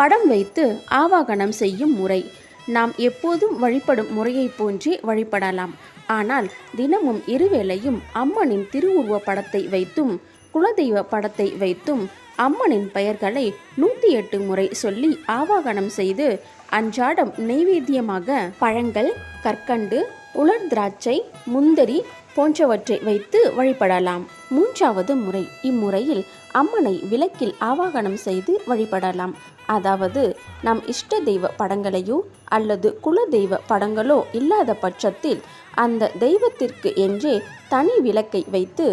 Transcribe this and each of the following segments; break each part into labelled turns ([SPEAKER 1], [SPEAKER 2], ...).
[SPEAKER 1] படம் வைத்து ஆவாகனம் செய்யும் முறை. நாம் எப்போதும் வழிபடும் முறையைப் போன்றே வழிபடலாம். ஆனால் தினமும் இருவேளையும் அம்மனின் திருவுருவ படத்தை வைத்தும் குலதெய்வ படத்தை வைத்தும் அம்மனின் பெயர்களை நூற்றி எட்டு முறை சொல்லி ஆவாகனம் செய்து அன்றாடம் நெய்வேத்தியமாக பழங்கள் கற்கண்டு உலர் திராட்சை முந்தரி போன்றவற்றை வைத்து வழிபடலாம். மூன்றாவது முறை. இம்முறையில் அம்மனை விளக்கில் ஆவாகனம் செய்து வழிபடலாம். அதாவது நம் இஷ்ட தெய்வ படங்களையோ அல்லது குல தெய்வ படங்களோ இல்லாத பட்சத்தில் அந்த தெய்வத்திற்கு என்றே தனி விளக்கை வைத்து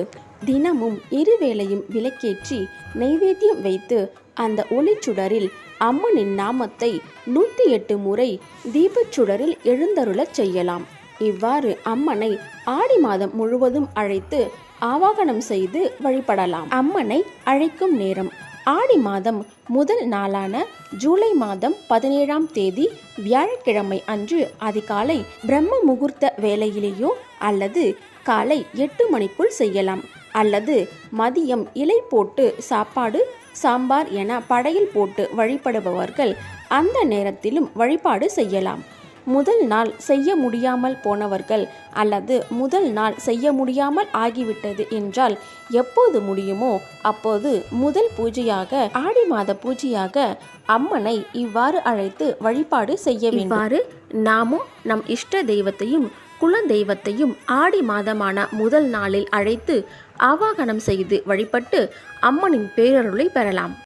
[SPEAKER 1] தினமும் இருவேளையும் விளக்கேற்றி நைவேத்தியம் வைத்து அந்த ஒளிச்சுடரில் அம்மனின் நாமத்தை நூற்றி எட்டு முறை தீபச்சுடரில் எழுந்தருளச் செய்யலாம். இவ்வாறு அம்மனை ஆடி மாதம் முழுவதும் அழைத்து ஆவாகனம் செய்து வழிபடலாம். அம்மனை அழைக்கும் நேரம். ஆடி மாதம் முதல் நாளான ஜூலை மாதம் பதினேழாம் தேதி வியாழக்கிழமை அன்று அதிகாலை பிரம்ம முகூர்த்த வேலையிலேயோ அல்லது காலை எட்டு மணிக்குள் செய்யலாம். அல்லது மதியம் இலை போட்டு சாப்பாடு சாம்பார் என படையில் போட்டு வழிபடுபவர்கள் அந்த நேரத்திலும் வழிபாடு செய்யலாம். முதல் நாள் செய்ய முடியாமல் போனவர்கள் அல்லது முதல் நாள் செய்ய முடியாமல் ஆகிவிட்டது என்றால் எப்போது முடியுமோ அப்போது முதல் பூஜையாக ஆடி மாத பூஜையாக அம்மனை இவ்வாறு அழைத்து வழிபாடு செய்ய வேண்டும். இவ்வாறு நாமும் நம் இஷ்ட தெய்வத்தையும் குல தெய்வத்தையும் ஆடி மாதமான முதல் நாளில் அழைத்து ஆவாகனம் செய்து வழிபட்டு அம்மனின் பேரருளை பெறலாம்.